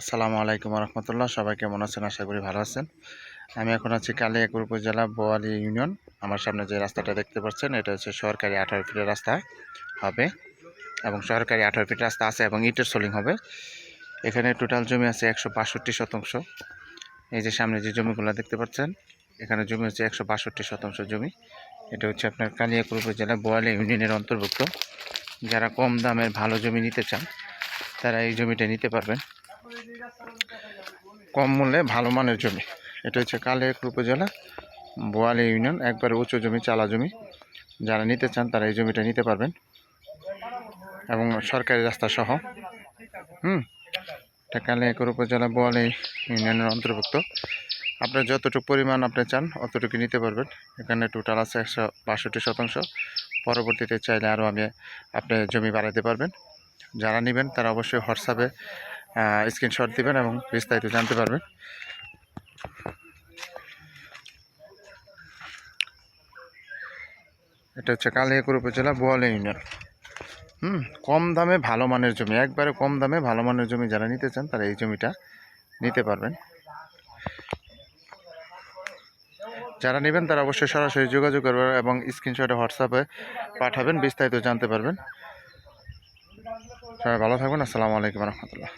আসসালামু আলাইকুম রহমতুল্লাহ সবাই কেমন আছেন? আশা করি ভালো আছেন। আমি এখন আছি কালিয়াকুর উপজেলা বোয়ালি ইউনিয়ন। আমার সামনে যে রাস্তাটা দেখতে পাচ্ছেন, এটা হচ্ছে সরকারি আঠারো ফিটের রাস্তা হবে এবং সরকারি আঠারো ফিট রাস্তা আছে এবং ইটের সোলিং হবে। এখানে টোটাল জমি আছে একশো বাষট্টি শতাংশ। এই যে সামনে যে জমিগুলো দেখতে পাচ্ছেন, এখানে জমি হচ্ছে একশো বাষট্টি শতাংশ জমি। এটা হচ্ছে আপনার কালিয়াকুর উপজেলা বোয়ালি ইউনিয়নের অন্তর্ভুক্ত। যারা কম দামের ভালো জমি নিতে চান, তারা এই জমিটা নিতে পারবেন। কম মূল্যে ভালো মানের জমি। এটা হচ্ছে কালিয়াকুর উপজেলা, বোয়ালি ইউনিয়ন, একবারে উঁচু জমি, চালা জমি। যারা নিতে চান তারা এই জমিটা নিতে পারবেন। এবং সরকারি রাস্তা সহ। হুম, এটা কালিয়াকুর উপজেলা, বোয়ালি ইউনিয়নের অন্তর্ভুক্ত। আপনার যতটুকু পরিমাণ আপনি চান অতটুকু নিতে পারবেন। এখানে টোটাল আছে একশো বাষট্টি শতাংশ। পরবর্তীতে চাইলে আরও আমি আপনি জমি বাড়াতে পারবেন। যারা নেবেন তারা অবশ্যই হোয়াটসঅ্যাপে স্ক্রিনশট দিবেন এবং বিস্তারিত জানতে পারবেন। এটা হচ্ছে কালিয়াকুর উপজেলা বোয়ালি ইউনিয়ন। হুম, কম দামে ভালো মানের জমি। একবারে কম দামে ভালো মানের জমি যারা নিতে চান, তারা এই জমিটা নিতে পারবেন। যারা নেবেন, তারা অবশ্যই সরাসরি যোগাযোগ করবেন এবং স্ক্রিনশটে হোয়াটসঅ্যাপে পাঠাবেন, বিস্তারিত জানতে পারবেন। সবাই ভালো থাকবেন। আসসালামু আলাইকুম রহমতুল্লাহ।